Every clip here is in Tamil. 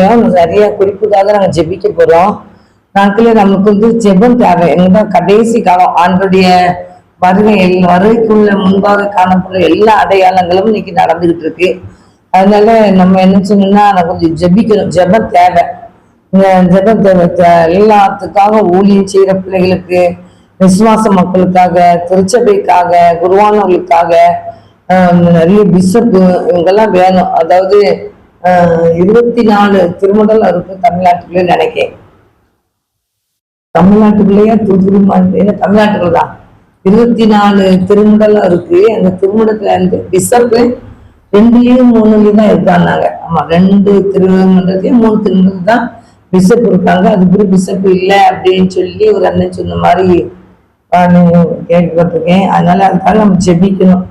நாட்கள்லயும் நிறைய குறிப்புக்காக நாங்கள் ஜெபிக்க போறோம். நாட்களே நமக்கு வந்து ஜெபம் தேவை. எங்கதான் கடைசி காலம் ஆண்டுடைய வருகை எல்- வருகைக்குள்ள முன்பாக காணப்படுற எல்லா அடையாளங்களும் இன்னைக்கு நடந்துகிட்டு இருக்கு. அதனால நம்ம என்ன சொன்னோம்னா நான் கொஞ்சம் ஜெபிக்கணும். ஜெப தேவை. ஜெப தேவை. எல்லாத்துக்காக ஊழியம் செய்கிற பிள்ளைகளுக்கு விசுவாச மக்களுக்காக திருச்சபைக்காக குருவானவர்களுக்காக நிறைய பிஷப்பு இவங்கெல்லாம் வேணும். அதாவது இருபத்தி நாலு திருமணம் இருக்கு தமிழ்நாட்டுக்குள்ளே நினைக்கிறேன். தமிழ்நாட்டுக்குள்ளேயே? தூத்துக்குடி ஏன்னா தமிழ்நாட்டுக்குள்ள தான். இருபத்தி நாலு திருமணம் இருக்கு. அந்த திருமணத்துல இருந்து பிசப்பு ரெண்டுலயும் மூணுலயும் தான் இருக்காங்க ஆமா ரெண்டு திருமணத்தையும் மூணு திருமணம் தான் பிசப் இருக்காங்க. அதுக்கு பிசப் இல்லை அப்படின்னு சொல்லி ஒரு அண்ணன் சொன்ன மாதிரி கேள்விப்பட்டிருக்கேன். அதனால அதுக்காக நம்ம ஜெபிக்கணும்.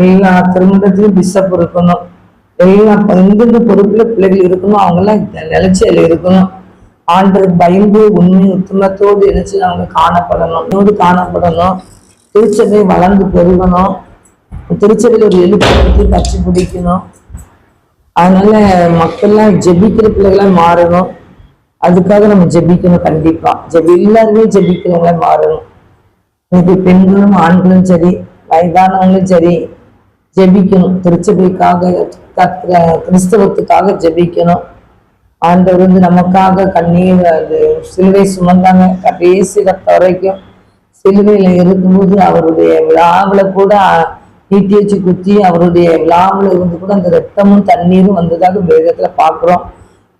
எல்லா திருமணத்துலயும் பிசப் இருக்கணும். எல்லா எந்தெந்த பொறுப்புல பிள்ளைகள் இருக்கணும். அவங்கெல்லாம் நிலைச்சு அதுல இருக்கணும். ஆண்டவர் பயந்து உண்மை உத்தமத்தோடு நினைச்சு அவங்க காணப்படணும். நோடு காணப்படணும். திருச்சபை வளர்ந்து பெருகணும். திருச்சபையில் ஒரு எழுப்பி கட்சி பிடிக்கணும். அதனால மக்கள்லாம் ஜெபிக்கிற பிள்ளைகளாக மாறணும். அதுக்காக நம்ம ஜெபிக்கணும் கண்டிப்பா. ஜெபி எல்லாருமே ஜெபிக்கிறவங்களா மாறணும். இன்னைக்கு பெண்களும் ஆண்களும் சரி வயதானவங்களும் சரி ஜெபிக்கணும். திருச்சபைக்காக கிறிஸ்தவத்துக்காக ஜெபிக்கணும். ஆண்டவர் வந்து நமக்காக கண்ணீர் அது சிலுவை சுமந்தாங்க. கடைசி ரத்த வரைக்கும் சிலுவையில இருக்கும்போது அவருடைய விழாவில் கூட நீட்டி வச்சு குத்தி அவருடைய விழாவில் இருந்து கூட அந்த ரத்தமும் தண்ணீரும் வந்ததாக வேதத்துல பாக்குறோம்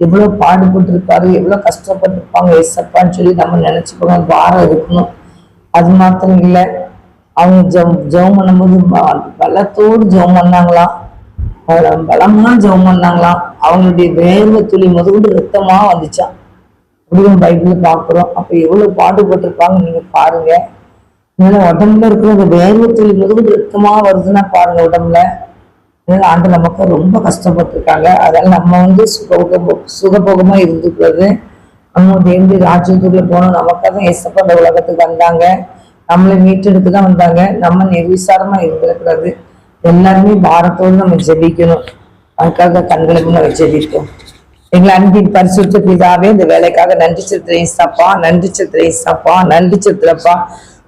எவ்வளவு பாடுபட்டு இருப்பாரு எவ்வளவு கஷ்டப்பட்டிருப்பாங்க ஏசப்பான்னு சொல்லி நம்ம நினைச்சுக்கணும். பாரம் இருக்கணும். அது மாத்திரம் இல்லை. அவங்க ஜெபம் ஜெபம் பண்ணும்போது பலத்தோடு ஜெபம் பண்ணாங்களாம் பல- பலமாக ஜெபம் பண்ணாங்களாம் அவங்களுடைய வேர்வை துளி முதல்கொண்டு ரத்தமாக வந்துச்சான் அப்படியும் பைபிள்ல பார்க்குறோம். அப்போ எவ்வளோ பாடுபட்டிருப்பாங்க நீங்கள் பாருங்க. இதனால உடம்புல இருக்கிற அந்த வேர்வை துளி முதல்கொண்டு ரத்தமாக வருதுன்னா பாருங்க உடம்புல. இதனால ஆண்டு நமக்கு ரொம்ப கஷ்டப்பட்டிருக்காங்க. அதனால நம்ம வந்து சுகபோக சுகபோகமாக இருந்துக்கிறது நம்ம தேவடி ராஜ்யத்துக்குள்ளே போனோம் நமக்காக தான் ஏசப்பா இந்த உலகத்துக்கு வந்தாங்க. நம்மளை மீட்டெடுத்து தான் வந்தாங்க. நம்ம நிர்விசாரமா இருந்திருக்கிறது எல்லாருமே பாரத்தோடு நம்ம ஜெபிக்கணும். அதுக்காக கண்களை நம்ம ஜெபிப்போம். எங்களை அன்பின் பரிசுத்த பிதாவே இந்த வேலைக்காக நன்றி செலுத்துறேன் சாப்பா நன்றி செலுத்துறேன் சாப்பா நன்றி செலுத்துறப்பா.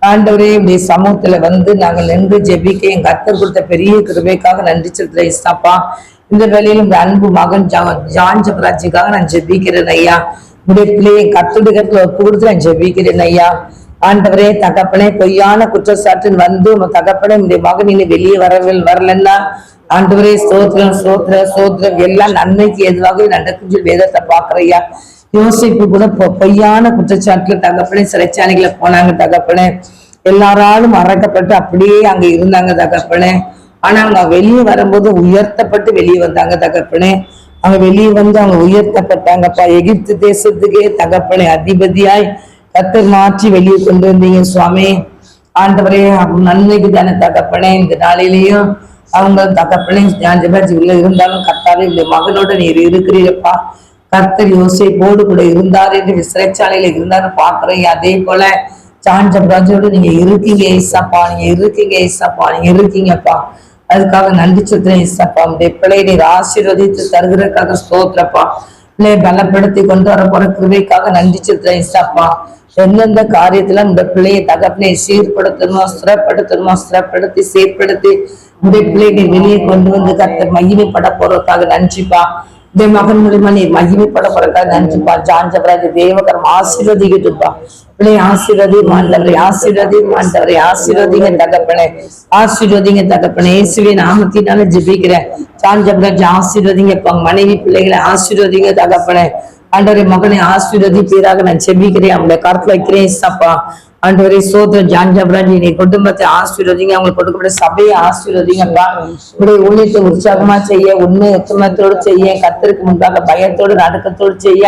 ஆண்டவரே இப்படி சமூகத்துல வந்து நாங்கள் நின்று ஜெபிக்க எங்க அத்தர் கொடுத்த பெரிய கிருபைக்காக நன்றி செலுத்துறேன் சாப்பா. இந்த வேலையில இந்த அன்பு மகன் ஜா- ஜான் ஜபராஜிக்காக நான் ஜெபிக்கிறேன் ஐயா. உடைய பிள்ளையை கத்துடுகிறதுல ஒப்பு கொடுத்து நான் ஜெபிக்கிறேன் ஐயா. ஆண்டவரே தகப்பனே பொய்யான குற்றச்சாட்டில் வந்து உங்க தகப்பனே இந்த மகன் வெளியே வரவில் வரலன்னா? ஆண்டவரே ஸ்தோத்திரம் ஸ்தோத்திரம் ஸ்தோத்திரம். எல்லாம் நன்மைக்கு எதுவாக நடக்கும் சொல்லி வேதத்தை பாக்குறையா யோசிப்பு கூட பொய்யான குற்றச்சாட்டுல தகப்பனே சிறைச்சாலைகளை போனாங்க தகப்பனே. எல்லாராலும் மறக்கப்பட்டு அப்படியே அங்க இருந்தாங்க தகப்பனே. ஆனா அவங்க வெளியே வரும்போது உயர்த்தப்பட்டு வெளியே வந்தாங்க தகப்பனே. அவங்க வெளியே வந்து அவங்க உயர்த்தப்பட்டாங்கப்பா. எகிப்து தேசத்துக்கே தகப்பனே அதிபதியாய் கத்தர் மாற்றி வெளியே கொண்டு வந்தீங்க சுவாமி. ஆண்டவரே நன்மைக்கு தானே தகப்பனே. இந்த நாளிலேயும் அவங்க தகப்பனே உள்ள இருந்தாலும் கத்தாவே இந்த மகனோட நீர் இருக்கிறீரப்பா. கர்த்தர் யோசேப்போடு கூட இருந்தார் என்று சிறைச்சாலையில இருந்தாரு பாக்குறேன் அதே போல சாஞ்சபராஜோடு நீங்க இருக்கீங்க ஏசப்பா நீங்க இருக்கீங்க ஏசப்பா நீங்க இருக்கீங்கப்பா. அதுக்காக நன்றி சொல்றேன் ஏசப்பா உடைய பிள்ளையை நீர் ஆசீர்வதித்து தருகிறதுக்காக ஸ்தோத்திரப்பா. பிள்ளையை பலப்படுத்தி கொண்டு வர போற கிருபைக்காக நன்றி சொல்றேன் இசாப்பா எந்தெந்த காரியத்துல இந்த பிள்ளையை தகப்பனை சீர்படுத்தணுமோ ஸ்திரப்படுத்தணுமோ ஸ்திரப்படுத்தி சீர்படுத்தி இந்த பிள்ளையை வெளியே கொண்டு வந்து கத்த மகிமைப்பட போறதுக்காக நன்றிப்பா. இந்த மகன் மூலியமா நீ மகிமைப்பட போறதுக்காக நன்றிப்பா ஜாஞ்சபராஜ தேவகரம் ஆசீர்வதிக்கிட்டுப்பா பிள்ளை ஆசீர்வதி மாண்டவரை ஆசீர்வதி மாண்டவரை ஆசீர்வதிங்க தகப்பனே ஆசீர்வதிங்க தகப்பனே இயேசுவின் நாமத்தினால ஜெபிக்கிறேன் ஜாஞ்சபராஜ் ஆசீர்வதிங்க இப்ப மனைவி பிள்ளைகளை ஆசீர்வதிங்க தகப்பனே ஆண்டவரை மகனை ஆசீர்வதி பேராக நான் செபிக்கிறேன் அவங்களை கருத்துல வைக்கிறேன் சப்பா ஆண்டவரை ஜான் ஜபராஜி நீ குடும்பத்தை ஆசீர்வதிங்க அவங்களுக்கு கொடுக்கப்பட்ட சபையை ஆசீர்வதிங்கப்பா. உடைய ஊழியத்தை உற்சாகமா செய்ய உண்மை உத்தமத்தோடு செய்ய கத்தருக்கு முன்பாக பயத்தோடு நடுக்கத்தோடு செய்ய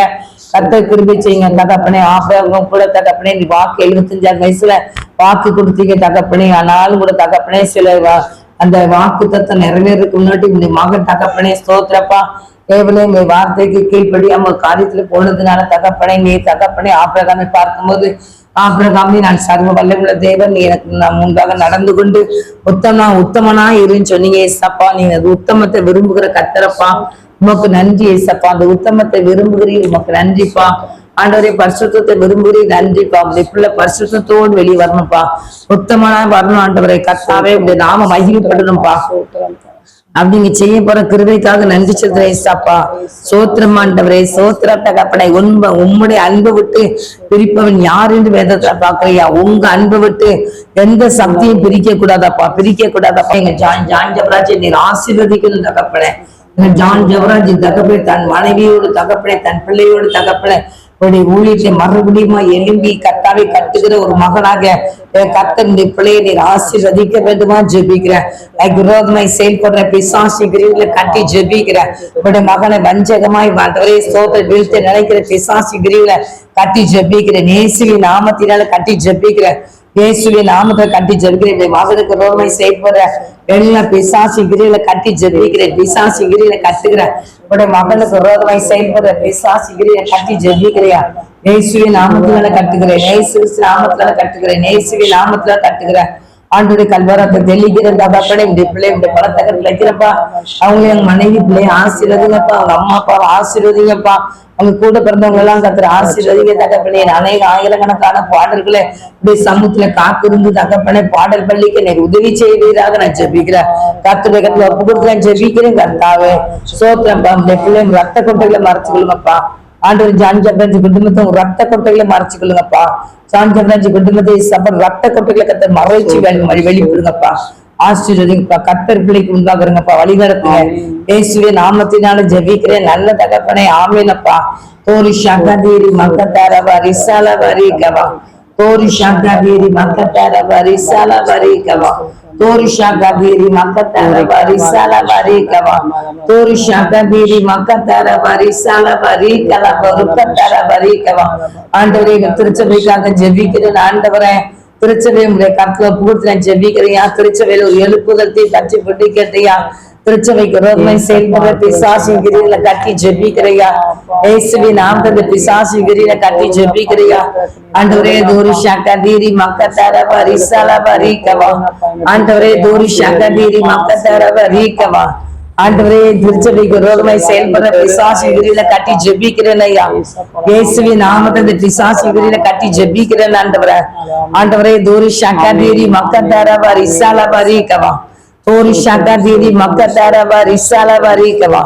கத்த கிருபை செய்யுங்க. தகப்பனே ஆபிரகம் கூட தகப்பனே நீ வாக்கு எழுபத்தஞ்சாறு வயசுல வாக்கு கொடுத்தீங்க தகப்பனே. ஆனாலும் கூட தகப்பனே சில வா- அந்த வாக்கு தத்துவம் நிறைவேறதுக்கு முன்னாடி இந்த மகன் தகப்பனே ஸ்தோத்திரப்பா. தேவனே உங்க வார்த்தைக்கு கீழ்ப்படியாம ஒரு காரியத்துல போனதுனால தகப்பனை நீ தகப்பனே ஆபிரகாமை பார்க்கும்போது ஆபிரகாமே நான் சர்வ வல்லமுள்ள தேவன். நீ எனக்கு நான் முன்பாக நடந்து கொண்டு உத்தமனா உத்தமனா இருன்னு சொன்னீங்க ஏசப்பா. நீங்க அது உத்தமத்தை விரும்புகிற கத்தரப்பா உமக்கு நன்றி ஏசப்பா. அந்த உத்தமத்தை விரும்புகிறீர். உமக்கு நன்றிப்பா. ஆண்டவரே பரிசுத்தத்தை விரும்புகிறீ நன்றிப்பா. உங்களுடைய பிள்ளை பரிசுத்தத்தோடு வெளியே வரணும்ப்பா. உத்தமனா வரணும் ஆண்டவரை. கத்தாவே உங்களுடைய நாம மகிழ்ப்படணும்ப்பா அப்படிங்க செய்ய போற கிருபைக்காக நன்றி சொல்றேன் ஏசாப்பா. சோத்திரம் ஆண்டவரே சோத்திர தகப்பனை உண்ப உம்முடைய அன்பு விட்டு பிரிப்பவன் யார் என்று வேதத்துல பாக்குறியா உங்க அன்பு விட்டு எந்த சக்தியும் பிரிக்க கூடாதப்பா பிரிக்க கூடாதப்பா. எங்க ஜான் ஜான் ஜபராஜ் நீர் ஆசீர்வதிக்கணும் தகப்பனே. ஜான் ஜபராஜ் தகப்பனை தன் மனைவியோடு தகப்பனே தன் பிள்ளையோடு தகப்பனை. உடைய ஊழியத்தை மறுபடியும் எழும்பி கத்தாவை கட்டுகிற ஒரு மகனாக என் பிள்ளையை நீர் ஆசீர்வதிக்க வேண்டுமா? ஜெபிக்கிறேன். எனக்கு விரோதமாய் செயல்படுற பிசாசி கிரியில கட்டி ஜெபிக்கிறேன். உடைய மகனை வஞ்சகமாய் வந்தவரே சோதரை வீழ்த்த நினைக்கிற பிசாசி கிரியில கட்டி ஜெபிக்கிறேன். நேசுவின் நாமத்தினால கட்டி ஜெபிக்கிறேன். இயேசுவின் நாமத்தை கட்டி ஜெபிக்கிறேன். மகனுக்கு ரோமை செயல்படுற எல்லாம் பிசாசி கிரியில கட்டி ஜெபிக்கிறேன். பிசாசி கிரியில கட்டுகிறேன் உடைய மகனுக்கு ரோதமாய் செயல்படுற பிசாசி கிரியில கட்டி ஜெபிக்கிறியா? இயேசுவின் நாமத்துல கட்டுகிறேன் இயேசு நாமத்துல கட்டுகிறேன் இயேசுவின் நாமத்துல கட்டுகிறேன் ஆண்டுடைய கல்வரத்தை தெளிக்கிற தகப்பட இந்த பிள்ளை இந்த பழத்தகத்துல வைக்கிறப்பா அவங்க எங்க மனைவி பிள்ளைய ஆசீர்வதிங்கப்பா அவங்க அம்மா அப்பாவை ஆசீர்வதிங்கப்பா. அவங்க கூட பிறந்தவங்க எல்லாம் கத்துற ஆசீர்வதிங்க தகப்பனே. அநேக ஆயிரக்கணக்கான பாடல்களை இப்படி சமூகத்துல காத்திருந்து தகப்பனே பாடல் பள்ளிக்கு எனக்கு உதவி செய்வீராக நான் ஜெபிக்கிறேன். கத்துடைய கத்துல ஒப்பு நான் ஜெபிக்கிறேன் கர்த்தாவே. சோத்திரப்பா இந்த பிள்ளை ரத்த கொட்டைகளை மறைச்சு கொள்ளுங்கப்பா ஜான் ஜப்ராஜ் குடும்பத்தை ரத்த கொட்டைகளை மறைச்சு ஜப்ராஜ் குடும்பத்தை சபர் ரத்த கொட்டைகளை கத்த மறைச்சு வெளி வெளிப்படுங்கப்பா. ஆசீர்வதிங்கப்பா. கத்தர் பிள்ளைக்கு உண்டாக்குறங்கப்பா வழிநடத்துங்க. இயேசுவே நாமத்தினால ஜெபிக்கிறேன். நல்ல தகப்பனை. ஆமேனப்பா. தோரி சங்கதீரி மக்கத்தாரவா ரிசால வரிகவா தோரி சங்கதீரி மக்கத்தாரவா ரிசால வரிகவா தோரி சங்கதீரி மக்கத்தாரவா ரிசால வரிகவா தோரி சங்கதீரி மக்கத்தாரவா ரிசால வரிகலா பொறுக்கத்தார வரிகவா ஆண்டவரே எங்க திருச்சபைக்காக ஜெபிக்கிறேன் ஆண்டவரே திருச்சபை உடைய கருத்துல பூர்த்தி நான் ஜெபிக்கிறியா திருச்சபையில ஒரு எழுப்புதத்தை பற்றி பிடிக்கிறியா திருச்சபைக்கு ரோமை செயல்படுற பிசாசி கிரியில கட்டி ஜெபிக்கிறியா? இயேசுவி நாமத்தை பிசாசி கிரியில கட்டி ஜெபிக்கிறியா? ஆண்டவரே தூரி சங்கதீரி மக்கத்தார வரிசால வரிக்கவா ஆண்டவரே தூரி சங்கதீரி மக்கத்தார வரிக்கவா ஆண்டவரே திருச்சபைக்கு ரோகமாய் செயல்படுற பிசாசி விரியில கட்டி ஜெபிக்கிறேன் ஐயா இயேசுவி நாமத்தை இந்த பிசாசி விரியில கட்டி ஜெபிக்கிறேன் ஆண்டவரே. ஆண்டவரே தூரி சங்கதீரி மக்கத்தாரவா ரிசால வரிக்கவா தோரி சங்கதீரி மக்கத்தாரவா ரிசால வரிக்கவா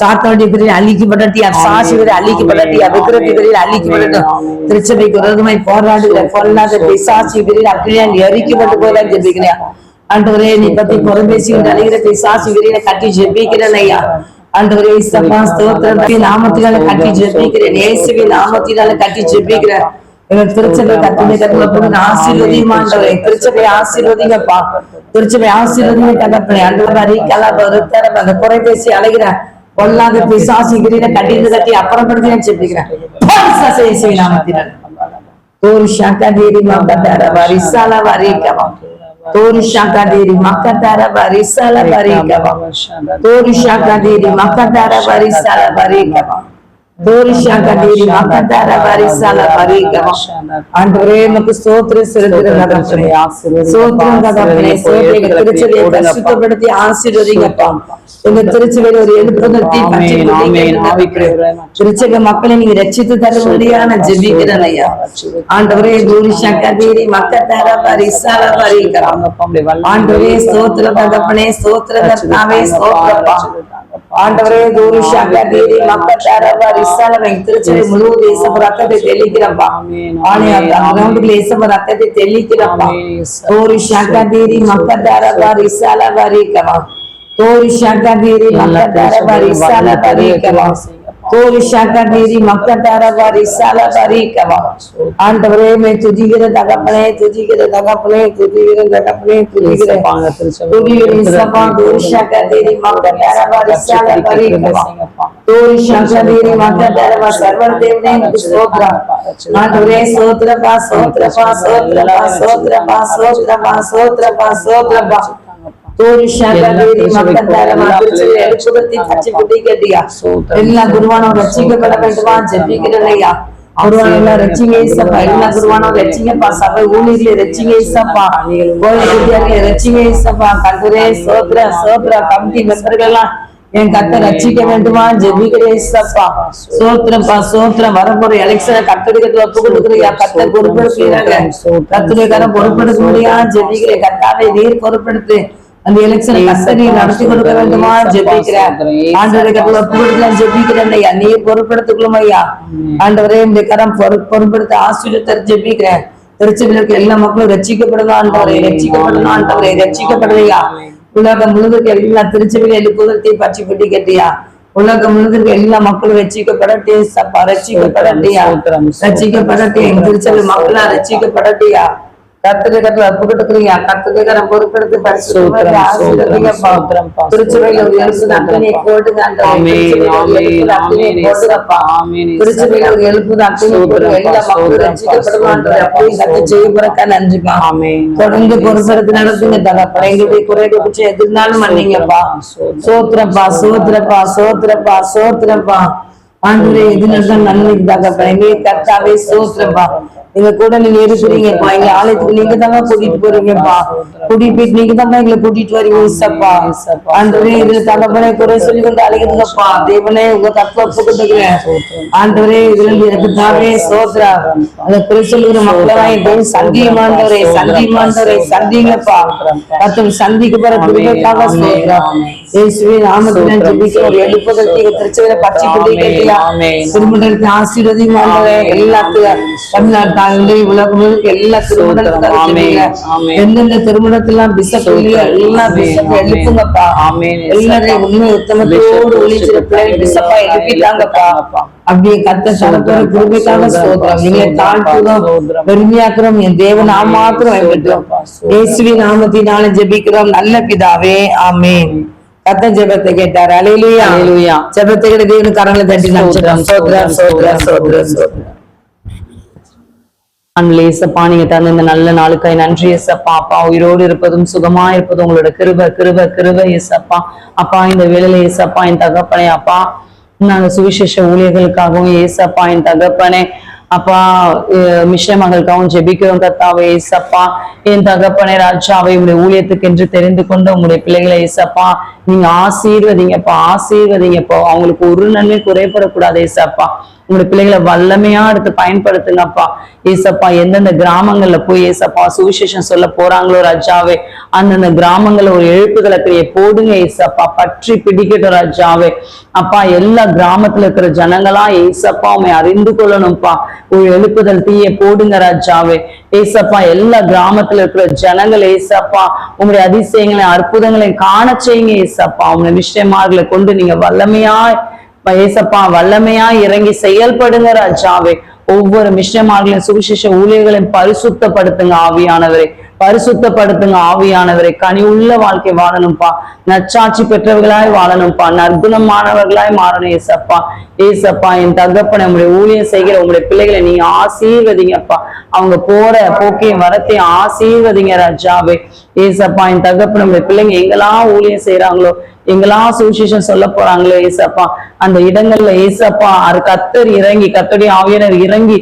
சாத்தோடி பிரியில் அழிக்கப்படட்டியா சாசி விரியில் அழிக்கப்படட்டியா விக்கிரத்தி பிரியில் அழிக்கப்படட்டும் திருச்சபைக்கு விரோதமாய் போராடுகிற பொல்லாத பிசாசி விரியில் அப்படியே எரிக்கப்பட்டு போயெல்லாம் ஜெபிக்கிறேன் ஆண்டவரே நீ பத்தி புறம்பேசி அழுகிற பிசாசு விரியில கட்டி ஜெபிக்கிறேன் ஐயா. ஆண்டவரே சப்பா ஸ்தோத்திரத்தை நாமத்தினால கட்டி ஜெபிக்கிறேன். இயேசுவி நாமத்தினால கட்டி ஜெபிக்கிறேன். எங்களுக்கு திருச்சபை கத்துணை தகவல் அந்த குறை பேசி பொல்லாத பிசாசி கிரீட கட்டி அப்புறப்படுத்தினு சொல்லிக்கிறேன் தேரி மக்கத்தார வரிசால வரிக்கவம் தோறு சாக்கா தேரி மக்கத்தார வரிசால வரிக்கவம் தோறு சாக்கா தேரி மக்கத்தார வரிசால வரிக்கவம் ஆண்டவரே நமக்கு ஸ்தோத்திரம் பரிசுத்தப்படுத்தி ஆசீர்வதிங்கப்பா திருச்சபையில ஒரு திருச்சபை மக்களை நீங்க ரட்சித்து தரும்படியான ஜெபிக்கிறேன் ஐயா ஆண்டவரே சங்கதீரி மக்கத்தார பரிசால பரிக்கலாம் ஆண்டவரே ஸ்தோத்திர தகப்பனே ஸ்தோத்திர ஸ்தோத்திரப்பா ஆண்டவரே தூரி சங்கதீரி மக்கத்தார பரிசால திருச்சபை முழு தேசம் ரத்தத்தை தெளிக்கிறப்பா. ஆலய கிரவுண்டுக்குள்ள ஏசப்ப ரத்தத்தை தெளிக்கிறப்பா. தூரி சங்கதீரி மக்கத்தார பரிசால பரிக்கவா தோரி சங்கதீரி மக்கத்தார பரிசால பரிக்கவா தோரி சங்கதீரி மக்கத்தார பரிசால பரிக்கவா ஆண்டவரே மே துதிக்கிற தகப்பனே துதிக்கிற தகப்பனே துதிக்கிற தகப்பனே துதிக்கிற துதிக்கிற இசப்பா தோரி சங்கதீரி மக்கத்தார பரிசால பரிக்கவா தோரி சங்கதீரி மக்கத்தார சர்வ தேவனே எனக்கு ஸ்தோத்திரம் ஆண்டவரே ஸ்தோத்திரப்பா ஸ்தோத்திரப்பா ஸ்தோத்திரப்பா ஸ்தோத்திரப்பா ஸ்தோத்திரப்பா ஸ்தோத்திரப்பா ஸ்தோத்திரப்பா தோரி சங்கதீரி எல்லா குருவானும் ரட்சிக்கப்பட வேண்டுமா? ஜெபிக்கிறனையா குருவானெல்லாம் ரட்சிங்க ஏசப்பா. எல்லா குருவானும் ரட்சிங்கப்பா சபை ஊழியர்களை ரட்சிங்க ஏசப்பா. கோயில் குட்டியார்களை ரட்சிங்க ஏசப்பா. கண்டுரே சோத்ரா சோத்ரா கமிட்டி மெம்பர்கள் எல்லாம் என் கத்தை ரட்சிக்க வேண்டுமா? ஜெபிக்கிறேன் ஏசப்பா. சோத்திரப்பா சோத்திரம் வரப்போற எலெக்ஷனை கத்தடிக்கிறதுல ஒப்பு கொடுக்குறியா கத்தை பொறுப்பெடுக்கிறாங்க. கத்துடைய கரம் பொறுப்பெடுக்க முடியா? ஜெபிக்கிறேன். கத்தாவை நீர் பொறுப்பெடுத்து அந்த எலெக்ஷனை கத்தனை நடத்தி கொடுக்க வேண்டுமா ஜெபிக்கிறேன் ஆண்டவரை ஒப்பு கொடுக்கலாம் ஜெபிக்கிறேன் ஐயா நீர் பொறுப்பெடுத்துக்கணும் ஐயா. ஆண்டவரே இந்த கரம் பொறு பொறுப்பெடுத்து ஆசீர்வத்தர் ஜெபிக்கிறேன். திருச்சியில் இருக்க எல்லா மக்களும் ரட்சிக்கப்படணும் ஆண்டவரை ரட்சிக்கப்படணும் ஆண்டவரை ரட்சிக்கப்படுறியா உலகம் முழுவதுக்கு எல்லா திருச்சியில் எழுப்புதல் பற்றி பட்டி கட்டியா. உலகம் முழுவதுக்கு எல்லா மக்களும் ரட்சிக்கப்படட்டியா ஸ்தோத்திரம், ரட்சிக்கப்படட்டே எங்க திருச்சபை மக்களா ரட்சிக்கப்படட்டியா கத்துக்கிற ஒப்புக்கிட்டுக்கிறீங்க கத்துக்கிற பொறுப்பெடுத்து ஸ்தோத்திரம், ஸ்தோத்திரம், ஸ்தோத்திரம், பா. திருச்சபையில ஒரு எழுப்பு அத்தனை போட்டுங்க. ஆமென், திருச்சபையில ஒரு எழுப்பு ஆமென், அத்தனை ஆமென், போட்டுங்கப்பா. ஆமென், திருச்சபையில ஒரு எழுப்பு அத்தனை போட்டு ஸ்தோத்திரம், எல்லா மக்களும் ஸ்தோத்திரம், ரட்சிக்கப்படும் ஆண்டவரே. அப்படியே கத்து செய்யப்படுறக்கா நன்றிப்பா. தொடர்ந்து பொறுப்பெடுத்து நடத்துங்க தகப்பா எங்களுடைய குறைகள் பற்றி எதிர்னாலும் மன்னிங்கப்பா சோத்திரப்பா சோத்திரப்பா சோத்திரப்பா சோத்திரப்பா ஆண்டவரே எது நன்மை தகப்பா எங்க கர்த்தாவே சோத்திரப்பா. நீங்க கூட நீங்க இருக்கிறீங்கப்பா. எங்க ஆலயத்துக்கு நீங்க தாங்க கூட்டிட்டு போறீங்கப்பா. கூட்டிட்டு போயிட்டு நீங்க தான் எங்களை கூட்டிட்டு வரீங்க இசப்பா ஆண்டவரே இதுல தகப்பனே குறை சொல்லி கொண்டு அழைக்கிறதுங்கப்பா தேவனே உங்க தப்ப ஒப்புக்கிட்டுக்கிறேன் ஆண்டவரே இதுல இருந்து எனக்கு தாவே சோத்ரா. அந்த குறை சொல்லுகிற மக்களாய் தேவன் சந்தியமாண்டவரே சந்தியமாண்டவரே சந்திங்கப்பா மற்றும் சந்திக்கு போற குடும்பத்தாக சோத்ரா. கட்டியா? திருமணத்தை ஆசீர்வதிமாண்டவரே எல்லாத்தையும் தமிழ்நாடு தாண்டி உலகம் எல்லா திருமணத்துக்கும் எந்தெந்த திருமணத்தெல்லாம் பிசப் இல்லையோ எல்லா பிசப் எழுப்புங்கப்பா ஆமென். எல்லாரையும் உண்மை உத்தமத்தோடு பிசப்பா எழுப்பிட்டாங்கப்பா அப்படியே கத்த சனத்தோட கிருபைக்காக சோதரம் நீங்க தாழ்த்துறோம் பெருமையாக்குறோம். என் தேவன் மாத்திரம் வைக்கட்டும் இயேசுவி நாமத்தினால ஜெபிக்கிறோம். நல்ல பிதாவே. ஆமென். கத்த ஜெபத்தை கேட்டார் அலையிலுயா அல்லேலூயா. ஜெபத்தை கேட்ட தேவனு கரங்களை தட்டி அன்பிலே ஏசப்பா நீங்க தந்த இந்த நல்ல நாளுக்காய் நன்றி ஏசப்பா அப்பா உயிரோடு இருப்பதும் சுகமா இருப்பதும் உங்களோட கிருப கிருப கிருப ஏசப்பா அப்பா இந்த வேலையில ஏசப்பா என் தகப்பனே அப்பா நாங்க சுவிசேஷ ஊழியர்களுக்காகவும் ஏசப்பா என் தகப்பனே அப்பா அஹ் மிஷ ஜெபிக்கிறோம் கத்தாவே ஏசப்பா என் தகப்பனே ராஜாவை உங்களுடைய ஊழியத்துக்கு என்று தெரிந்து கொண்டு உங்களுடைய பிள்ளைகளை ஏசப்பா நீங்க ஆசீர்வதிங்கப்பா ஆசீர்வதிங்கப்பா. அவங்களுக்கு ஒரு நன்மை குறைபடக்கூடாது ஏசப்பா. உங்களுடைய பிள்ளைகளை வல்லமையா எடுத்து பயன்படுத்துங்கப்பா. ஏசப்பா எந்தெந்த கிராமங்கள்ல போய் ஏசப்பா சுவிசேஷம் சொல்ல போறாங்களோ ராஜாவே அந்தந்த கிராமங்கள்ல ஒரு எழுப்புதலை கிரியை போடுங்க ஏசப்பா. பற்றி பிடிக்கட்டும் ராஜாவே. அப்பா எல்லா கிராமத்துல இருக்கிற ஜனங்களா ஏசப்பா உண்மை அறிந்து கொள்ளணும்ப்பா. ஒரு எழுப்புதல் தீய போடுங்க ராஜாவே. ஏசப்பா எல்லா கிராமத்துல இருக்கிற ஜனங்கள் ஏசப்பா உங்களுடைய அதிசயங்களை அற்புதங்களை காண செய்யுங்க ஏசப்பா. உங்களுடைய விஷயமார்களை கொண்டு நீங்க வல்லமையா ஏசப்பா வல்லமையா இறங்கி செயல்படுங்க ராஜாவே ஒவ்வொரு மிஷமார்களின் சுவிசேஷ ஊழியர்களையும் பரிசுத்தப்படுத்துங்க ஆவியானவரை. பரிசுத்தப்படுத்துங்க ஆவியானவரை. கனி உள்ள வாழ்க்கை வாழணும்ப்பா நச்சாட்சி பெற்றவர்களாய் வாழணும்ப்பா நற்குணமானவர்களாய் மாறணும் ஏசப்பா. ஏசப்பா என் தகப்பனை உங்களுடைய ஊழியம் செய்கிற உங்களுடைய பிள்ளைகளை நீங்க ஆசீர்வதிங்கப்பா. அவங்க போற போக்கையும் வரத்தையும் ஆசீர்வதிங்க ராஜாவே. ஏசப்பா என் தகப்பனை உங்களுடைய பிள்ளைங்க எங்கெல்லாம் ஊழியம் செய்யறாங்களோ எங்கெல்லாம் சுவிசேஷம் சொல்ல போறாங்களோ ஏசப்பா. அந்த இடங்கள்ல ஏசப்பா அது கத்தர் இறங்கி கத்தடி ஆவியனர் இறங்கி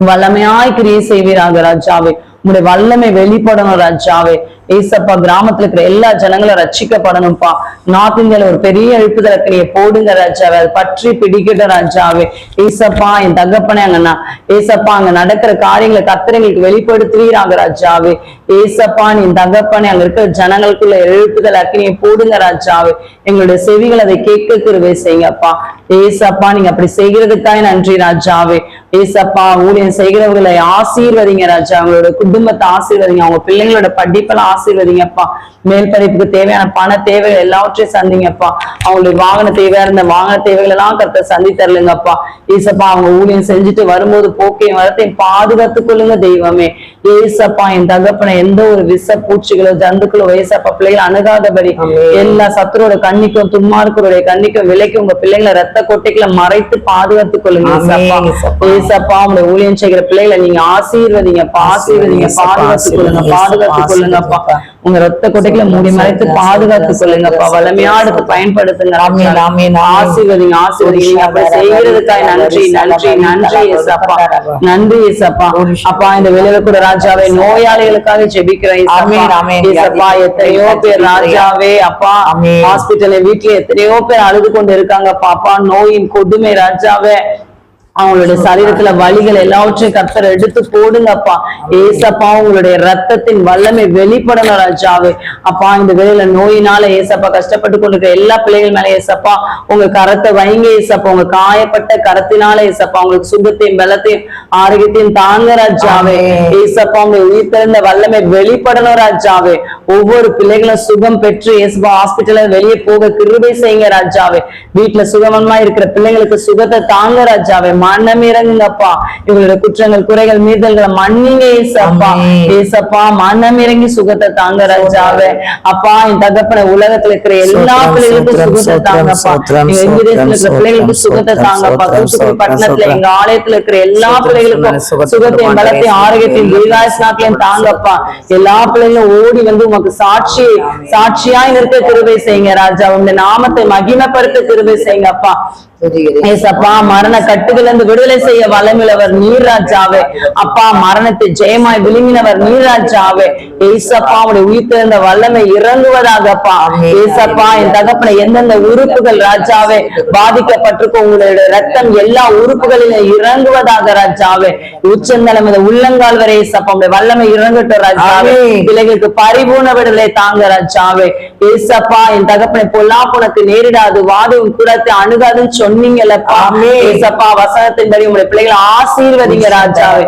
வல்லமையாய் கிரியை செய்வீராக ராஜாவே. உங்களுடைய வல்லமை வெளிப்படணும் ராஜாவே. ஏசப்பா கிராமத்துல இருக்கிற எல்லா ஜனங்களும் ரச்சிக்கப்படணும்ப்பா நார்த் இந்தியால ஒரு பெரிய எழுப்புதல நீ போடுங்க ராஜாவே. அது பற்றி பிடிக்கட்டும் ராஜாவே. ஏசப்பா என் தகப்பனே அங்கண்ணா ஏசப்பா அங்க நடக்கிற காரியங்களை கத்திரங்களுக்கு வெளிப்படுத்துவீராக ராஜாவே. ஏசப்பா நீ தகப்பனே அங்க இருக்கிற ஜனங்களுக்குள்ள எழுப்புதல் அக்கினியை போடுங்க ராஜாவே. எங்களுடைய செவிகள் அதை கேட்க திருவே செய்யுங்கப்பா. ஏசப்பா நீங்க அப்படி செய்கிறதுக்காக நன்றி ராஜாவே. ஏசப்பா ஊழியம் செய்கிறவர்களை ஆசீர்வதிங்க ராஜா. அவங்களோட குடும்பத்தை ஆசீர்வதிங்க. அவங்க பிள்ளைங்களோட படிப்பெல்லாம் ஆசீர்வதிங்கப்பா. மேல் படிப்புக்கு தேவையான பண தேவைகள் எல்லாவற்றையும் சந்திங்கப்பா. அவங்களுடைய வாகன தேவையா இருந்த வாகன தேவைகள் எல்லாம் கருத்த சந்தி தரலுங்கப்பா. ஏசப்பா அவங்க ஊழியம் செஞ்சுட்டு வரும்போது போக்கையும் வரத்தையும் பாதுகாத்துக் கொள்ளுங்க தெய்வமே. ஏசப்பா என் தகப்பனை எந்த ஒரு விஷ பூச்சிகளோ ஜந்துக்களோ ஏசப்பா பிள்ளைகளை அணுகாதபடி எல்லா சத்துரோட கண்ணிக்கும் துன்மார்க்கருடைய கண்ணிக்கும் விலைக்கும் உங்க பிள்ளைங்களை ரத்த கொட்டைகளை மறைத்து பாதுகாத்துக் கொள்ளுங்க ஏசப்பா. உங்களை ஊழியம் செய்கிற பிள்ளைகளை நீங்க ஆசீர்வதிங்கப்பா. ஆசீர்வதிங்க பாதுகாத்துக் கொள்ளுங்க பாதுகாத்துக் ஏசப்பா, உங்க ரத்த கொட்டைகளை மூடி மறைத்து பாதுகாத்து கொள்ளுங்கப்பா. எடுத்து பயன்படுத்துங்க. ஆசீர்வதிங்க ஆசீர்வதிங்க. செய்கிறதுக்காய் நன்றி நன்றி நன்றி ஏசப்பா. நன்றி ஏசப்பா. அப்பா இந்த வெளியில கூட ராஜாவே நோயாளிகளுக்காக ஜெபிக்கிறேன் ஏசப்பா. எத்தனையோ பேர் ராஜாவே அப்பா. ஆமென். ஹாஸ்பிட்டல் வீட்டுல எத்தனையோ பேர் அழுது கொண்டு இருக்காங்க பாப்பா நோயின் கொடுமை ராஜாவே. அவங்களுடைய சரீரத்துல வலிகள் எல்லாவற்றையும் கர்த்தர் எடுத்து போடுங்கப்பா. ஏசப்பா உங்களுடைய ரத்தத்தின் வல்லமை வெளிப்படணும் ராஜாவே. அப்பா இந்த வேலையில நோயினால ஏசப்பா கஷ்டப்பட்டு கொண்டிருக்கிற எல்லா பிள்ளைகள் மேல ஏசப்பா உங்க கரத்தை வைங்க ஏசப்பா. உங்க காயப்பட்ட கரத்தினால ஏசப்பா உங்களுக்கு சுகத்தையும் பலத்தையும் ஆரோக்கியத்தையும் தாங்க ராஜாவே. ஏசப்பா உங்க உயிர் திறந்த வல்லமை வெளிப்படணும் ராஜாவே. ஒவ்வொரு பிள்ளைகளும் சுகம் பெற்று ஏசப்பா ஹாஸ்பிட்டல்ல வெளியே போக கிருபை செய்யுங்க ராஜாவே. வீட்டுல சுகமமா இருக்கிற பிள்ளைங்களுக்கு சுகத்தை தாங்க ராஜாவே. மனம் இறங்குங்கப்பா இவங்களுடைய குற்றங்கள் குறைகள் மீறல்களை மன்னிங்க ஏசப்பா. ஏசப்பா மனம் இறங்கி சுகத்தை தாங்க ராஜாவே அப்பா என் தகப்பன உலகத்துல இருக்கிற எல்லா பிள்ளைகளுக்கும் சுகத்தை தாங்கப்பா இருக்கிற பிள்ளைகளுக்கு சுகத்தை தாங்கப்பா தூத்துக்குடி பட்டணத்துல. எங்க ஆலயத்துல இருக்கிற எல்லா பிள்ளைகளுக்கும் சுகத்தை சுகத்தையும் பலத்தையும் ஆரோக்கியத்தையும் ஆமென். தீர்காயஸ்நாத்தையும் தாங்கப்பா எல்லா பிள்ளைகளும் ஓடி வந்து உமக்கு சாட்சி சாட்சியாய் நிற்க கிருபை செய்யுங்க ராஜா உங்க நாமத்தை மகிமைப்படுத்த கிருபை செய்யுங்க அப்பா துதிக்கிறேன். ஏசப்பா மரண கட்டுகள் இருந்து விடுதலை செய்ய வல்லமிழவர் நீராஜாவே அப்பா மரணத்தை ஜெயமாய் விழுங்கினவர் நீராஜாவே ஏசப்பா உடைய உயிர்த்தெழுந்த வல்லமை இறங்குவதாகப்பா. ஏசப்பா என் தகப்பனை எந்தெந்த உறுப்புகள் ராஜாவே பாதிக்கப்பட்டிருக்கோ உங்களுடைய ரத்தம் எல்லா உறுப்புகளிலும் இறங்குவதாக ராஜாவே. உச்சந்தலம் இந்த உள்ளங்கால் வரை ஏசப்பா உடைய வல்லமை இறங்கட்டும் ராஜாவே. பிள்ளைகளுக்கு பரிபூர்ண விடுதலை தாங்க ராஜாவே. ஏசப்பா என் தகப்பனை பொல்லாப்பு உனக்கு நேரிடாது வாதும் கூடத்தை அணுகாதுன்னு சொன்னீங்கல்லப்பா. ஏசப்பா வசனத்தின்படி உங்களுடைய பிள்ளைகளை ஆசீர்வதிங்க ராஜாவே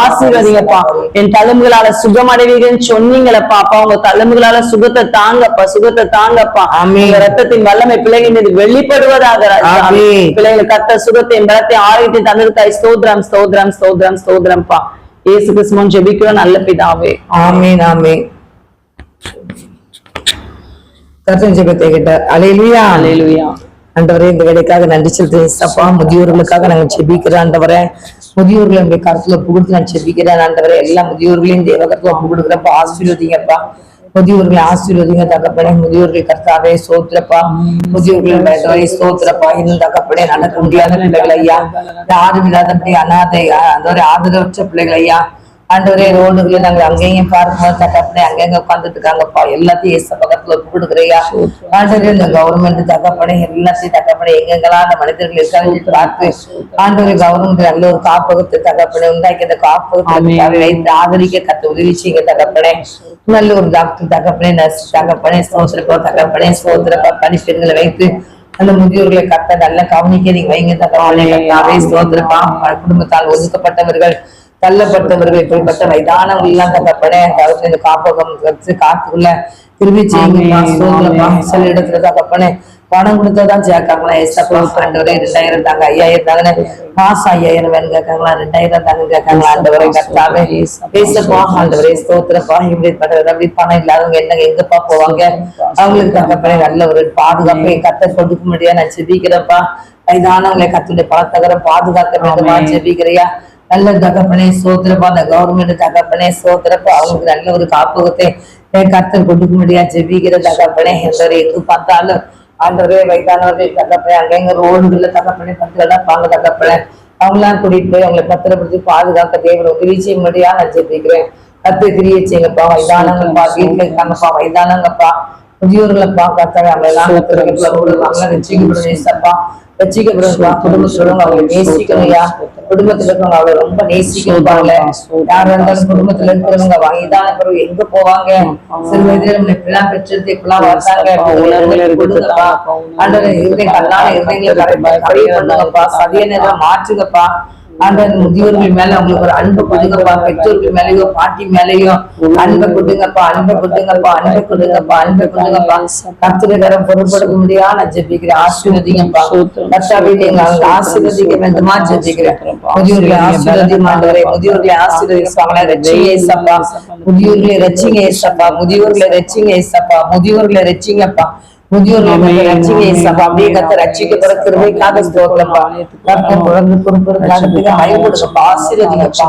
ஆசீர்வதிங்கப்பா. என் தழும்புகளால சுகமடைவீங்கன்னு சொன்னீங்களப்பா அப்பா உங்க தழும்புகளால சுகத்தை தாங்கப்பா சுகத்தை தாங்கப்பா. உங்க ரத்தத்தின் வல்லமை பிள்ளைகள் மீது வெளிப்படுவதாக. பிள்ளைகளை கத்த சுகத்தையும் பலத்தையும் ஆரோக்கியத்தையும் தந்ததுக்காய் ஸ்தோத்திரம் ஸ்தோத்திரம் ஸ்தோத்திரம் ஸ்தோத்திரம்ப்பா. இயேசு கிறிஸ்துவன் ஜெபிக்கிறோம் நல்ல பிதாவே. ஆமென் ஆமென். கர்த்தன் ஜெபத்தை கேட்டார். அலையிலுயா அல்லேலூயா ஆண்டவரே இந்த வேலைக்காக நன்றி செலுத்துறேன் சப்பா முதியோர்களுக்காக நாங்கள் செபிக்கிறோம் ஆண்டவரே. முதியோர்களை உங்க கருத்துல புகுடுத்து நான் செபிக்கிறேன் ஆண்டவரே. எல்லா முதியோர்களையும் தேவகத்துல புகுடுக்கிறப்ப ஆசீர்வதிங்கப்பா. முதியோர்களை ஆசீர்வதிங்க தகப்பனே. முதியோர்கள் கர்த்தாவே சோத்திரப்பா முதியோர்கள் வேண்டவரை சோத்திரப்பா இன்னும் தகப்பனே நடக்க முடியாத பிள்ளைகள் ஐயா. யாரும் இல்லாதபடி அனாதை அந்த ஆதரவற்ற பிள்ளைகள் ஐயா. ஆண்டவரே ரோடுகளை நாங்க அங்கேயும் பார்க்கும்போது தகப்பனே அங்கங்க உட்கார்ந்துட்டு இருக்காங்கப்பா எல்லாத்தையும் ஏச பக்கத்துல கொடுக்குறையா ஆண்டவரே இந்த கவர்மெண்ட் தகப்பனே எல்லாத்தையும் தகப்பனே எங்கெங்கெல்லாம் அந்த மனிதர்கள் இருக்காங்க பார்த்து ஆண்டவரே கவர்மெண்ட் நல்ல ஒரு காப்பகத்தை தகப்பனே உண்டாக்கி அந்த காப்பகத்தை ஆதரிக்க கத்து உதவி செய்யுங்க தகப்பனே. நல்ல ஒரு டாக்டர் தகப்பனே நர்ஸ் தகப்பனே சோதரப்பா தகப்பனே சோதரப்பா பணிப்பெண்களை வைத்து அந்த முதியோர்களை கத்த நல்ல கவனிக்க நீங்க வைங்க கத்தாவே சோதரப்பா குடும்பத்தால் ஒதுக்கப்பட்டவர்கள் தள்ளப்பட்டவர்கள் இப்படிப்பட்ட வயதானவர்கள் எல்லாம் தகப்பனே இந்த காப்பகம் வச்சு காத்துக்குள்ள திரும்பி. சில இடத்துல தகப்பனே பணம் கொடுத்தாதான் சேர்க்காங்களா? ஏசப்பா ஆண்டவரே ரெண்டாயிரம் தாங்க. ஐயாயிரம் தாங்கன்னு மாசம் ஐயாயிரம் வேணும் கேட்காங்களா? ரெண்டாயிரம் தாங்க கேட்காங்களா? ஆண்டவரே கத்தாவே. ஏசப்பா ஆண்டவரே ஸ்தோத்திரப்பா இப்படிப்பட்ட அப்படி பணம் இல்லாதவங்க என்ன எங்கப்பா போவாங்க? அவங்களுக்கு தகப்பனே நல்ல ஒரு பாதுகாப்பை கத்த கொடுக்க முடியாது நான் செபிக்கிறப்பா வயதானவங்களை கத்துடைய பணத்தகர பாதுகாக்க வேண்டுமா? ஆமென். நல்ல தகப்பனே சோத்திரப்பா. அந்த கவர்மெண்ட் தகப்பனே சோத்திரப்பா. அவங்களுக்கு நல்ல ஒரு காப்பகத்தை கர்த்தர் கொடுக்க முடியாது. ஜெபிக்கிற தகப்பனே எந்த ஒரு எங்கு பார்த்தாலும் ஆண்டவரே வயதானவர்கள் தகப்பனே அங்கங்க ரோடுகள்ல தகப்பனே பத்திரம் பாங்க தகப்பனே. அவங்களாம் கூட்டிட்டு போய் அவங்களை பத்திரப்படுத்தி பாதுகாக்க தேவன் உதவி செய்ய முடியா நான் ஜெபிக்கிறேன். கத்து கிரியை செய்யுங்கப்பா. வயதானங்கப்பா வீட்டுல இருக்காங்கப்பா. வயதானங்கப்பா முதியோர்களப்பா கத்தாவே அவங்க எல்லாம் கத்துறவங்கள ரசிக்கப்படுறப்பா ரசிக்கப்படுறப்பா குடும்பத்தோட அவங்களை நேசிக்கணும்யா குடும்பத்துல இருக்கவங்க அவளை ரொம்ப நேசிக்கணும்பாங்க. யாரா இருந்தாலும் குடும்பத்துல இருக்கிறவங்க வயதான பிறகு எங்க போவாங்க? சிறு வயதுல நம்ம இப்படிலாம் பெற்றெடுத்து இப்படிலாம் வளர்த்தாங்க. கொடுங்கப்பா. ஆண்டவரே இருதயம் கல்லான இருதயங்களை பண்ணுங்கப்பா சதிய நேரம் மாற்றுங்கப்பா. ஆண்டவர் முதியோர்கள் மேல அவங்களுக்கு ஒரு அன்பு கொடுங்கப்பா பெற்றோர்கள் மேலயோ பாட்டி மேலயோ அன்பை கொடுங்கப்பா அன்பை கொடுங்கப்பா அன்பை கொடுங்கப்பா அன்பை கொடுங்கப்பா. கத்திரகரம் பொருட்படுத்த முடியா நான் ஜெபிக்கிறேன். ஆசீர்வதிங்கப்பா. கத்தாவே நீங்க அவங்க ஆசீர்வதிக்க வேண்டுமா? ஜெபிக்கிறேன். முதியோர்களை ஆசீர்வதிமாண்டவரே முதியோர்களை ஆசீர்வதிப்பாங்களா. ரச்சிங்க ஏசப்பா. முதியோர்களை ரச்சிங்க ஏசப்பா. முதியோர்களை ரச்சிங்க ஏசப்பா. முதியோர்களை ரச்சிங்கப்பா ரச்சிங்க ஏசப்பா அப்படியே கத்த ரட்சிக்கப்பட கிருபைக்காக ஸ்தோத்திரப்பா கர்த்தர் தொடர்ந்து பொறுப்பெடுக்காததுக்கு மயப்படுங்கப்பா ஆசீர்வதிங்கப்பா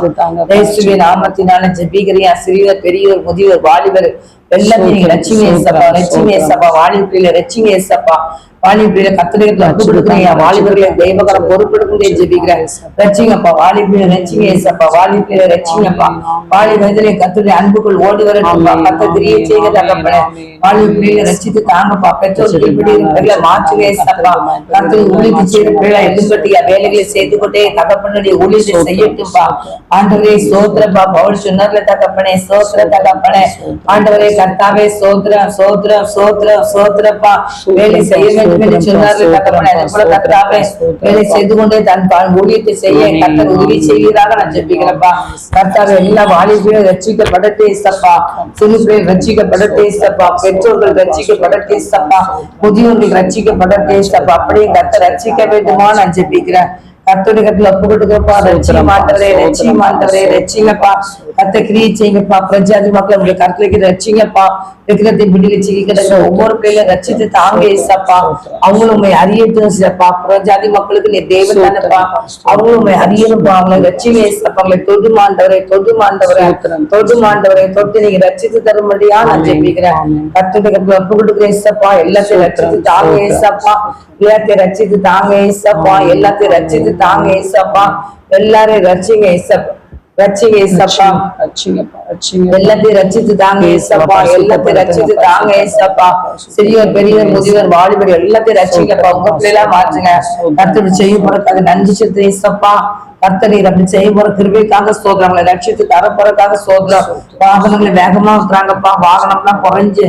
இயேசுவின் நாமத்தினால ஜெபிக்கிறியா சிறியவர் பெரியவர் முதியோர் வாலிபர் எல்லாத்தையும் நீங்க ரட்சிங்க ஏசப்பா ரட்சிங்க ஏசப்பா வாலிபுரியில ரட்சிங்க ஏசப்பா வாலிபுரியில கத்திரிகத்துல ஒப்பு கொடுக்குறீங்க வாலிபர்களை தெய்வகரம் பொறுப்பெடுக்கும் ஜெபிக்கிறேன். ரச்சிங்கப்பா வாலிபுரியில ரச்சிங்க ஏசப்பா வாலிபுரியில ரச்சிங்கப்பா வாலி வயதிலே கத்துடைய அன்புக்குள் ஓடி வரட்டும்பா கத்த கிரியை செய்ய தகப்பட வாலிபுரியில ரச்சித்து தாங்கப்பா. பெற்றோர் பிள்ளை மாற்றுங்க ஏசப்பா கத்து உள்ளிட்டு செய்த பிள்ளை எதிர்பட்டியா வேலைகளை செய்து கொண்டே தகப்பனுடைய உள்ளிட்டு செய்யட்டும்பா ஆண்டவரே சோத்திரப்பா. பவுல் சொன்னார்ல தகப்பனே சோத்திர தகப்பனே. ஆண்டவரே கர்த்தாவே சோத்திரம் சோத்திரம் சோத்திரம் சோத்திரப்பா. வேலை செய்ய வேலை செய்து கொண்டே தன் பா- ஊழியத்தை செய்ய கர்த்தர் உதவி செய்வதாக நான் ஜெபிக்கிறப்பா கர்த்தாவே எல்லா வாலிபையும் ரட்சிக்கப்படட்டே சப்பா சிறுபிள்ளை ரட்சிக்கப்படட்டே சப்பா பெற்றோர்கள் ரட்சிக்கப்படட்டே சப்பா முதியோர்கள் ரட்சிக்கப்படட்டே சப்பா அப்படியே கர்த்தர் ரட்சிக்க வேண்டுமா நான் ஜெபிக்கிறேன். கர்த்தருடைய கத்துல ஒப்பு கொடுக்கப்பா ரட்சிக்க மாட்டவரே ரட்சிக்க மாட்டவரே ரட்சிங்கப்பா. கத்த கிரியை செய்யுங்கப்பா. பிரஜாதி மக்கள் உங்களுடைய கருத்துக்கு ரட்சிங்கப்பா. விக்கிரத்தை விடுதலை செய்ய ஒவ்வொரு பிள்ளைகளும் ரட்சித்து தாங்க ஏசப்பா. அவங்களும் உண்மை அறியட்டும் சிலப்பா பிரஜாதி மக்களுக்கு நீ தேவன் தானப்பா. அவங்களும் உண்மை அறியணும்ப்பா. அவங்களை ரட்சிங்க ஏசப்பா. தொடு மாண்டவரே தொடு மாண்டவரே. தொடு மாண்டவரே. தொட்டு நீங்க ரட்சித்து தரும்படியா நான் ஜெபிக்கிறேன். கர்த்தருடைய கத்துல ஒப்பு கொடுக்குறேன் ஏசப்பா. எல்லாத்தையும் ரட்சித்து தாங்க ஏசப்பா. எல்லாத்தையும் ரட்சித்து தாங்க ஏசப்பா. எல்லாத்தையும் ரட்சித்து தாங்க ஏசப்பா. எல்லாரையும் ரட்சிங்க ஏசப்பா. ரட்சிங்க ஏசப்பா. எல்லாத்தையும் ரட்சித்து தாங்க ஏசப்பா எல்லாத்தையும் ரட்சித்து தாங்க ஏசப்பா. சிறியவர் பெரியவர் முதியவர் வாலிபர் எல்லாத்தையும் ரட்சிங்கப்பா. உங்க பிள்ளைகளா மாற்றுங்க கர்த்தர் செய்ய போறதுக்காக நன்றி செலுத்து ஏசப்பா. கர்த்தரை அப்படி செய்ய போற கிருபைக்காக சோதரங்களை ரட்சித்து தர போறதுக்காக சோதரம் வாகனங்களை வேகமா விட்டுறாங்கப்பா வாகனம்லாம் குறைஞ்சு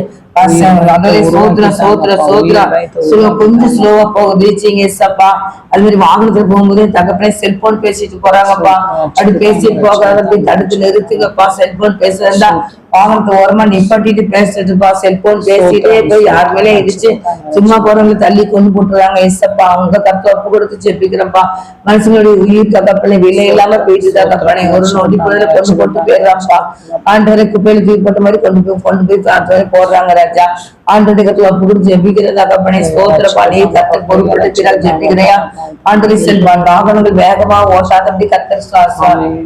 கொஞ்சம் ஸ்லோவா ரீச்சிங் ஏசப்பா. அது மாதிரி வாகனத்துல போகும்போது தகப்பனே செல்போன் பேசிட்டு போறாங்கப்பா. அப்படி பேசிட்டு போகாத அப்படி தடுத்து நிறுத்துங்கப்பா. செல்போன் பேசுறதா வாகனத்தை ஓரமா நிப்பாட்டிட்டு பேசுறதுப்பா செல்போன் பேசிட்டே போய் யார் மேலே இடிச்சு சும்மா போறவங்க தள்ளி கொண்டு போட்டுறாங்க ஏசப்பா. அவங்க கருத்து ஒப்பு கொடுத்து ஜெபிக்கிறப்பா மனுஷங்களுடைய உயிர் தகப்பனை விலை இல்லாம போயிட்டு தகப்பனை. ஒரு நொடி பொழுதுல கொண்டு போட்டு போயிடுறாப்பா ஆண்டவரை குப்பையில தூக்கி போட்ட மாதிரி கொண்டு போய் கொண்டு போய் போடுறாங்க ராஜா. ஒப்பு கொடுத்து ஜெபிக்கிற தகப்பனை ஸ்தோத்திரப்பா நீ கத்தர் பொறுப்படுத்தினால் ஜெபிக்கிறையா? ஆண்டவரை செல்வான் வாகனங்கள் வேகமா ஓட்டாதபடி கத்தர்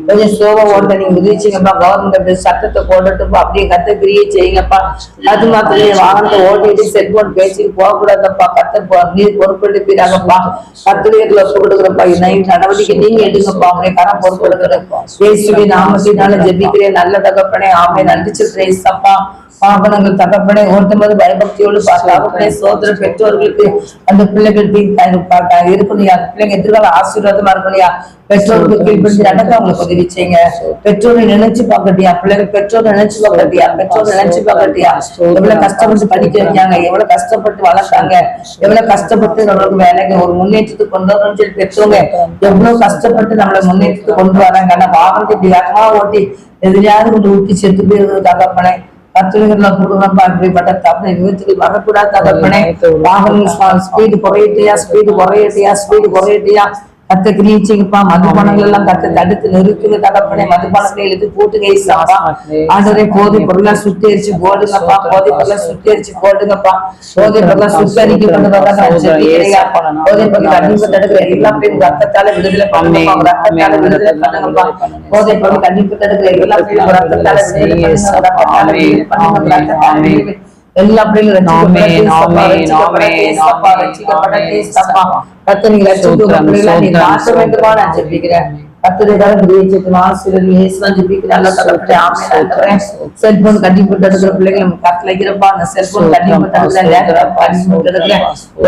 கொஞ்சம் சோபா ஓட்ட நீங்க உதவிச்சிங்கப்பா கவர்மெண்ட் சட்டத்தை போட்டுட்டுப்பா அப்படியே கத்த கிரியை செய்யுங்கப்பா. அது மாத்திரம் வாகனத்தை ஓட்டிட்டு செல்போன் பேசிட்டு போக கூடாதப்பா கத்த நீர் பொறுப்படுத்திறாங்கப்பா கத்திரியத்துல ஒப்பு கொடுக்குறப்பா நைட் நடவடிக்கை நீங்க எடுங்கப்பா உங்களுடைய கரம் இயேசுவி நாமத்தினால ஜெபிக்கிறேன் நல்ல தகப்பனே ஆமை நன்றி சொல்றேன் பாபனங்கள் தகப்பனே ஓட்டும்போது பயபக்தியோடு தகப்பனே சோதர பெற்றோர்களுக்கு அந்த பிள்ளைகளுக்கு இருக்கணும் அந்த பிள்ளைங்க எதிர்கால ஆசீர்வாதமா இருக்கணும்யா பெற்றோருக்கு கீழ்படுத்தி நடக்க அவங்களுக்கு உதவி செய்யுங்க. பெற்றோரை நினைச்சு பார்க்கட்டியா பிள்ளைங்க பெற்றோரை நினைச்சு பார்க்கட்டியா பெற்றோரை நினைச்சு பார்க்கட்டியா எவ்வளவு கஷ்டப்பட்டு படிக்க வைக்காங்க எவ்வளவு கஷ்டப்பட்டு வளர்த்தாங்க எவ்வளவு கஷ்டப்பட்டு நம்மளுக்கு வேலைக்கு ஒரு முன்னேற்றத்துக்கு கொண்டு வரணும்னு சொல்லி பெற்றவங்க எவ்வளவு கஷ்டப்பட்டு நம்மளை முன்னேற்றத்துக்கு கொண்டு வராங்க. ஆனா வாகனத்தை இப்படி வேகமா ஓட்டி எதிரியாவது கொண்டு ஊட்டி செத்து போயிருது தகப்பனே. കർഷകരുടെ കുടുംബം പെട്ടത്ത് അവരെ വിധത്തിൽ മറക്കൂടാത്ത തപ്പണേ വാഹനം സ്പീഡ് കുറയട്ടെയാ സ്പീഡ് കുറയട്ടെയാ സ്പീഡ് കുറയട്ടെയാ குறையட்டியா கத்த கிரீச்சிங்கப்பா மதுபானங்கள் எல்லாம் கத்த தடுத்து நிறுத்துங்க தகப்பனே. மதுபானங்களை எழுதி போட்டுங்க ஏசாப்பா. ஆண்டவரே போதை பொருளா சுத்திகரிச்சு போடுங்கப்பா போதை பொருளா சுத்திகரிச்சு போடுங்கப்பா. போதை பொருளா ஜெபிக்கிறேன். போதை பொருள் கண்டிப்பா தடுக்கிற எல்லா பேரும் ரத்தத்தால விடுதலை பண்ணுங்கப்பா. உங்க ரத்தத்தால விடுதலை பண்ணுங்கப்பா. போதை பொருள் கண்டிப்பா தடுக்கிற எல்லா பேரும் ரத்தத்தால விடுதலை பண்ணுங்க ரத்தத்தால விடுதலை பண்ணுங்க எல்லா நீங்க ரட்சித்து ஸ்தோத்திரம், உங்களை நீ மாற்ற வேண்டுமா நான் ஜெபிக்கிறேன் கர்த்தருக்காக கிரியச்சிட்டு ஆசிரியர் இயேசுதான் ஜெபிக்கிறேன் நல்லா தகப்பட்டே ஆமென். ஆண்டவரே செல்போன் கட்டி போட்டு எடுக்கிற பிள்ளைகளை நம்ம கத்துல இருக்கிறப்பா அந்த செல்போன்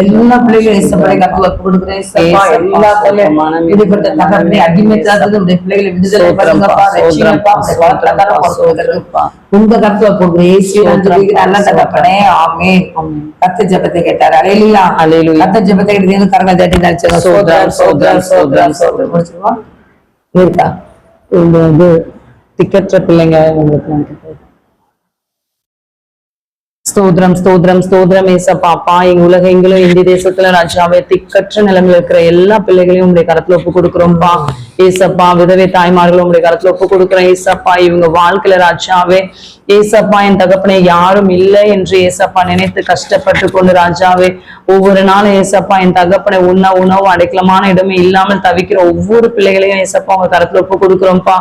எல்லா பிள்ளைகளும் இசப்படை கத்துல ஒப்பு கொடுக்குறேன். இசப்பா எல்லா பிள்ளைகளும் இப்படிப்பட்ட தகப்பனை அடிமைத்தாது உடைய பிள்ளைகளை விடுதலை பண்ணுங்கப்பா ரட்சிங்கப்பா உடைய உங்க கருத்துல போடுற ஏசி நல்லா தகப்பனே ஆமே கத்த ஜபத்தை கேட்டாரு. அலையிலா அல்லேலூயா. கத்த ஜபத்தை கேட்டு கரங்க தட்டி நினைச்சோம் சோதரம் சோதரம் சோதரம் சோதரம் முடிச்சிருவா இருக்கா இந்த இது திக்கற்ற பிள்ளைங்க உங்களுக்கு ஸ்தோத்ரம் ஸ்தோத்ரம் ஸ்தோத்ரம் ஏசப்பாப்பா ஸ்தோத்திரம் ஏசப்பா எங்க உலகெங்கிலும் இந்திய தேசத்துல ராஜாவே திக்கற்ற நிலைமையில இருக்கிற எல்லா பிள்ளைகளையும் உங்களுடைய கரத்துல ஒப்பு கொடுக்குறோம்ப்பா ஏசப்பா விதவை தாய்மார்களும் உங்களுடைய கரத்துல ஒப்பு கொடுக்குறோம். ஏசப்பா இவங்க வாழ்க்கையில ராஜாவே. ஏசப்பா என் தகப்பனை யாரும் இல்லை என்று ஏசப்பா நினைத்து கஷ்டப்பட்டு கொண்டு ராஜாவே. ஒவ்வொரு நாளும் ஏசப்பா என் தகப்பனை உண்ண உணவு அடைக்கலமான இடமே இல்லாமல் தவிக்கிற ஒவ்வொரு பிள்ளைகளையும் ஏசப்பா உங்க கரத்துல ஒப்பு கொடுக்குறோம்ப்பா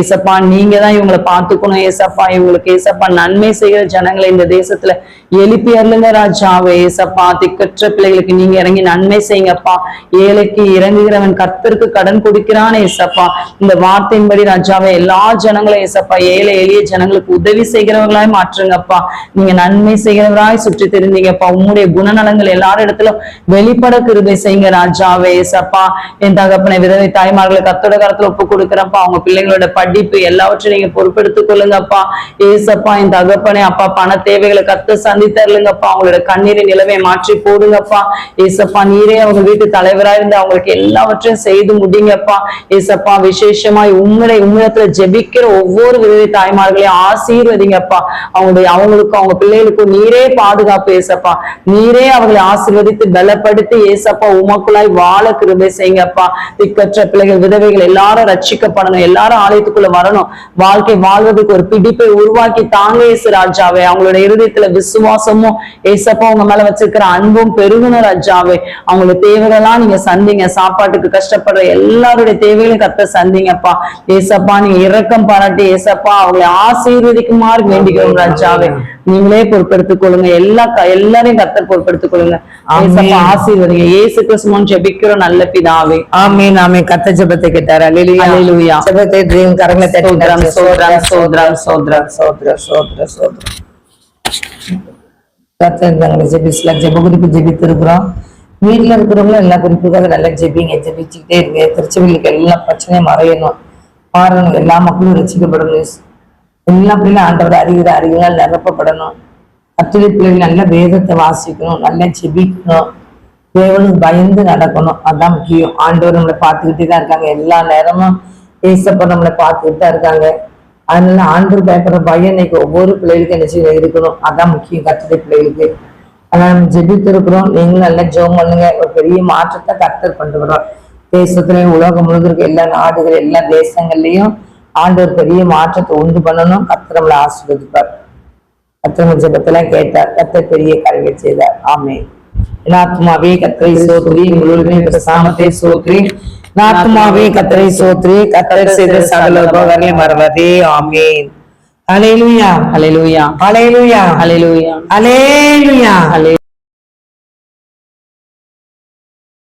ஏசப்பா நீங்க தான் இவங்களை பார்த்துக்கணும். ஏசப்பா இவங்களுக்கு ஏசப்பா நன்மை செய்கிற ஜனங்களை இந்த தேசத்துல இருக்குல்ல எழுப்பி அருளுங்க ராஜாவே. ஏசப்பா திக்கற்ற பிள்ளைகளுக்கு நீங்க இறங்கி நன்மை செய்யுங்கப்பா. ஏழைக்கு இறங்குகிறவன் கர்த்தருக்கு கடன் கொடுக்கிறான் ஏசப்பா இந்த வார்த்தையின்படி ராஜாவே எல்லா ஜனங்களும் ஏசப்பா ஏழை எளிய ஜனங்களுக்கு உதவி செய்கிறவர்களாய் மாற்றுங்கப்பா. நீங்க நன்மை செய்கிறவராய் சுற்றி தெரிந்தீங்கப்பா. உங்களுடைய குணநலங்கள் எல்லாரும் இடத்துல வெளிப்பட கிருபை செய்யுங்க ராஜாவே ஏசப்பா என் தகப்பனை விதவை தாய்மார்களை கத்தோட கரத்துல ஒப்பு கொடுக்குறப்பா அவங்க பிள்ளைங்களோட படிப்பு எல்லாவற்றையும் நீங்க பொறுப்பெடுத்துக் கொள்ளுங்கப்பா. ஏசப்பா என் தகப்பனே அப்பா பண தேவைகளை கத்து சந்தித்தருளுங்கப்பா அவங்களோட கண்ணீரை நிலவை மாற்றி போடுங்கப்பா. ஏசப்பா நீரே அவங்க வீட்டு தலைவரா இருந்து அவங்களுக்கு எல்லாவற்றையும் செய்து முடிங்கப்பா. ஏசப்பா விசேஷமாய் உண்மை உண்மையத்துல ஜெபிக்கிற ஒவ்வொரு விதவை தாய்மார்களையும் ஆசீர்வதிங்கப்பா. அவங்களுடைய அவங்களுக்கும் அவங்க பிள்ளைகளுக்கும் நீரே பாதுகாப்பு ஏசப்பா. நீரே அவங்களை ஆசீர்வதித்து பலப்படுத்தி ஏசப்பா உமக்குள்ளாய் வாழ கிருபை செய்யுங்கப்பா. திக்கற்ற பிள்ளைகள் விதவைகள் எல்லாரும் ரட்சிக்கப்படணும் எல்லாரும் ஆலயத்துக்குள்ள வரணும். வாழ்க்கை வாழ்வதற்கு ஒரு பிடிப்பை உருவாக்கி தாங்க இயேசு ராஜாவே. அவங்களோட இருதயத்துல விசுவம் விசுவாசமும் ஏசப்பா உங்க மேல வச்சிருக்கிற அன்பும் பெருகணும் ராஜாவே. அவங்களோட தேவைகள்லாம் நீங்க சந்திங்க. சாப்பாட்டுக்கு கஷ்டப்படுற எல்லாருடைய தேவைகளையும் கத்த சந்திங்கப்பா. ஏசப்பா நீங்க இரக்கம் பாராட்டி ஏசப்பா அவங்களை ஆசீர்வதிக்குமாறு வேண்டிக்கிறோம் ராஜாவே. நீங்களே பொறுப்பெடுத்துக் கொள்ளுங்க. எல்லா எல்லாரையும் கத்தர் பொறுப்பெடுத்துக் கொள்ளுங்க. ஏசப்பா ஆசீர்வதிங்க. இயேசு கிறிஸ்துவன் ஜெபிக்கிறோம் நல்ல பிதாவே. ஆமீன் ஆமீன். கத்த ஜெபத்தை கேட்டார். அல்லேலூயா அல்லேலூயா. ஜெபத்தை தேவன் கரங்களை தட்டி சோத்ரம், சோத்ரம், சோத்ரம், சோத்ரம். சோத்ர சோத்ர சோத்ர கர்த்தர் ஜெபிஸ்ல ஜெப குறிப்பு ஜெபித்திருக்கிறோம். வீட்டுல இருக்கிறவங்களும் எல்லா குறிப்புக்காக நல்லா ஜெபிங்க. ஜெபிச்சுக்கிட்டே இருங்க. திருச்செவிலுக்கு எல்லா பிரச்சனையும் மறையணும். மாறணும் எல்லா மக்களும் ரசிக்கப்படணும். எல்லா பிள்ளைகளும் ஆண்டவர் அறிகிற அறிவுகளால் நிரப்பப்படணும். கத்திரி பிள்ளைகள் நல்ல வேதத்தை வாசிக்கணும். நல்லா ஜெபிக்கணும். தேவனுக்கு பயந்து நடக்கணும். அதான் முக்கியம். ஆண்டவர் நம்மளை பார்த்துக்கிட்டே தான் இருக்காங்க. எல்லா நேரமும் ஏசப்ப நம்மளை பார்த்துக்கிட்டு தான் இருக்காங்க. அதனால ஆண்டு பயப்படுற பயம் இன்னைக்கு ஒவ்வொரு பிள்ளைகளுக்கும் என்ன செய்ய இருக்கணும்? அதான் முக்கியம் கத்திரி பிள்ளைகளுக்கு. அதனால நம்ம ஜெபித்திருக்கிறோம் நீங்களும் நல்லா ஜோம் பண்ணுங்க. ஒரு பெரிய மாற்றத்தை கத்தர் கொண்டு வரோம் தேசத்துலயும் உலகம் முழுக்க இருக்க எல்லா நாடுகள் எல்லா தேசங்கள்லயும் ஆண்டு ஒரு பெரிய மாற்றத்தை உண்டு பண்ணணும். கத்தர் நம்மளை ஆசீர்வதிப்பார். கத்திரங்கள் ஜெபத்தெல்லாம் கேட்டார். கத்தர் பெரிய கருவை செய்தார். ஆமே நாத்மாவே கத்தரை சோத்ரி முழுவதுமே பிரசாமத்தை சோத்ரி நாத்மாவே கத்தரை சோத்ரி கத்தர் செய்த சகல உபகாரங்களை மறவதே ஆமேன். அலையிலுயா ஹalleluya. அலையிலுயா ஹalleluya. அலையிலுயா ஹalleluya.